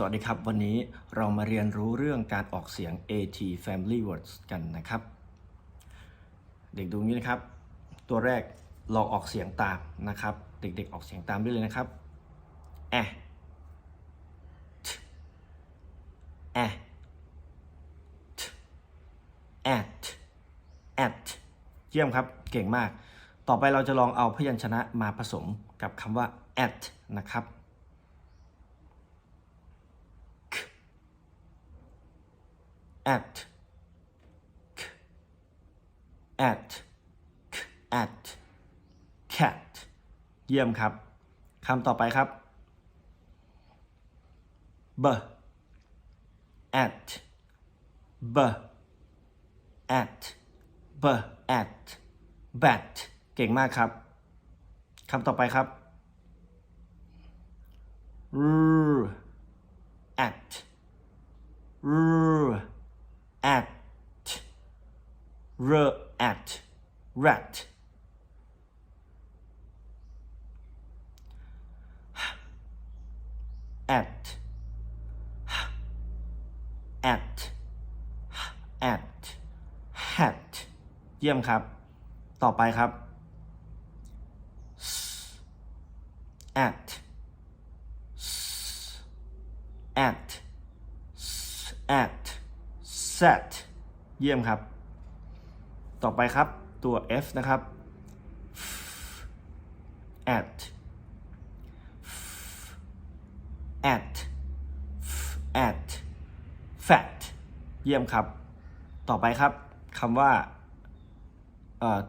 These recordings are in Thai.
สวัสดีครับ วันนี้เรามาเรียนรู้เรื่องการออกเสียง AT Family Words กันนะครับ เด็กดูนี้นะครับ ตัวแรกลองออกเสียงตามนะครับ เด็กๆออกเสียงตามได้เลยนะครับแอะแอะ at at เยี่ยมครับ เก่งมาก ต่อไปเราจะลองเอาพยัญชนะมาผสมกับคำว่า at นะครับ at k at k at cat เยี่ยมครับคำต่อไปครับ b at b at b at bat เก่งมากครับคำต่อไปครับ r at r r at rat at at at hat เยี่ยมครับ ต่อไปครับ at at at set เยี่ยมครับ ต่อไปครับตัว F นะครับ at at at fat เยี่ยมครับ ต่อไปครับคำว่า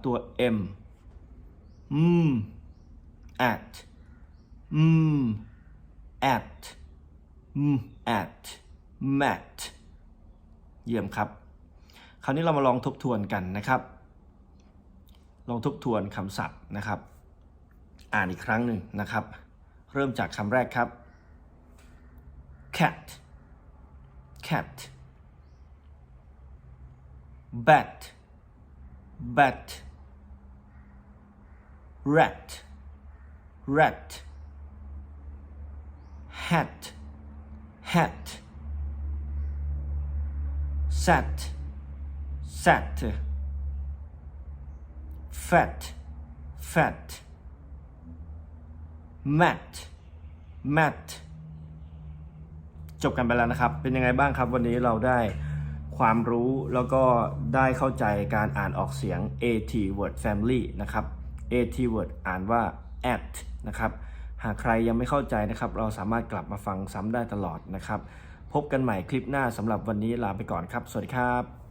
ตัว M อืม at อืม at อืม at mat เยี่ยมครับ คราวนี้เรามาลองทบทวนกันนะครับ ลองทบทวนคำศัพท์นะครับ อ่านอีกครั้งหนึ่งนะครับ เริ่มจากคำแรกครับ cat cat bat bat rat rat hat hat sat sat fat fat mat mat จบกันไปแล้วนะครับ เป็นยังไงบ้างครับ วันนี้เราได้ความรู้แล้วก็ได้เข้าใจการอ่านออกเสียง AT word family นะครับ AT word อ่านว่า at นะครับหากใครยังไม่เข้าใจนะครับ เราสามารถกลับมาฟังซ้ำได้ตลอดนะครับ พบกันใหม่คลิปหน้าสำหรับวันนี้ลาไปก่อนครับ สวัสดีครับ